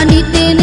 জানিতে